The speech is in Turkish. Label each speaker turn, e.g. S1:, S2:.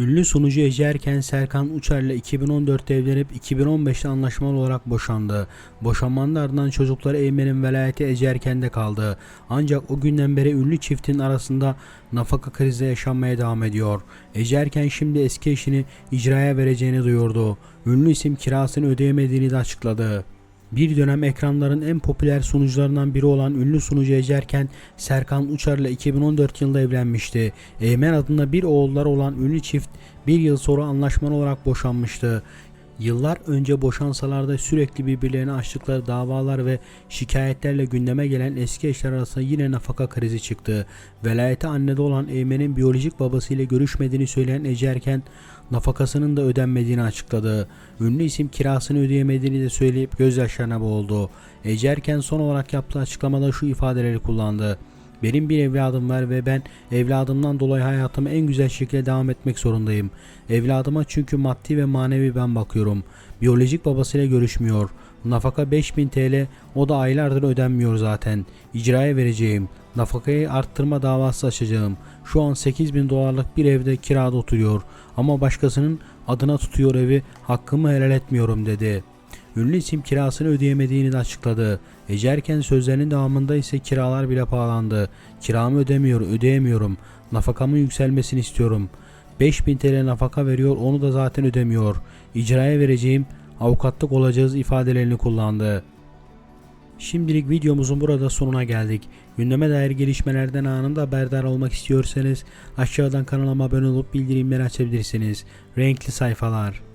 S1: Ünlü sunucu Ece Erken Serkan Uçar'la 2014'te evlenip 2015'te anlaşmalı olarak boşandı. Boşanmanın ardından çocukları Eymen'in velayeti Ece Erken'de kaldı. Ancak o günden beri ünlü çiftin arasında nafaka krizi yaşanmaya devam ediyor. Ece Erken şimdi eski eşini icraya vereceğini duyurdu. Ünlü isim kirasını ödeyemediğini de açıkladı. Bir dönem ekranların en popüler sunucularından biri olan ünlü sunucu Ece Erken, Serkan Uçar'la 2014 yılında evlenmişti. Eymen adında bir oğulları olan ünlü çift bir yıl sonra anlaşmalı olarak boşanmıştı. Yıllar önce boşansalar da sürekli birbirlerine açtıkları davalar ve şikayetlerle gündeme gelen eski eşler arasında yine nafaka krizi çıktı. Velayeti annede olan Eymen'in biyolojik babasıyla görüşmediğini söyleyen Ece Erken, nafakasının da ödenmediğini açıkladı. Ünlü isim kirasını ödeyemediğini de söyleyip gözyaşlarına boğuldu. Ece Erken son olarak yaptığı açıklamada şu ifadeleri kullandı. Benim bir evladım var ve ben evladımdan dolayı hayatıma en güzel şekilde devam etmek zorundayım. Evladıma çünkü maddi ve manevi ben bakıyorum. Biyolojik babasıyla görüşmüyor. Nafaka 5000 TL o da aylardır ödenmiyor zaten. İcraya vereceğim. Nafakayı arttırma davası açacağım. Şu an 8000 dolarlık bir evde kirada oturuyor. Ama başkasının adına tutuyor evi hakkımı helal etmiyorum dedi. Ünlü isim kirasını ödeyemediğini de açıkladı. Ece Erken sözlerinin devamında ise kiralar bile pahalandı. Kiramı ödemiyor, ödeyemiyorum. Nafakamın yükselmesini istiyorum. 5000 TL nafaka veriyor, onu da zaten ödemiyor. İcraya vereceğim, avukatlık olacağız ifadelerini kullandı. Şimdilik videomuzun burada sonuna geldik. Gündeme dair gelişmelerden anında haberdar olmak istiyorsanız aşağıdan kanalıma abone olup bildirimleri açabilirsiniz. Renkli sayfalar.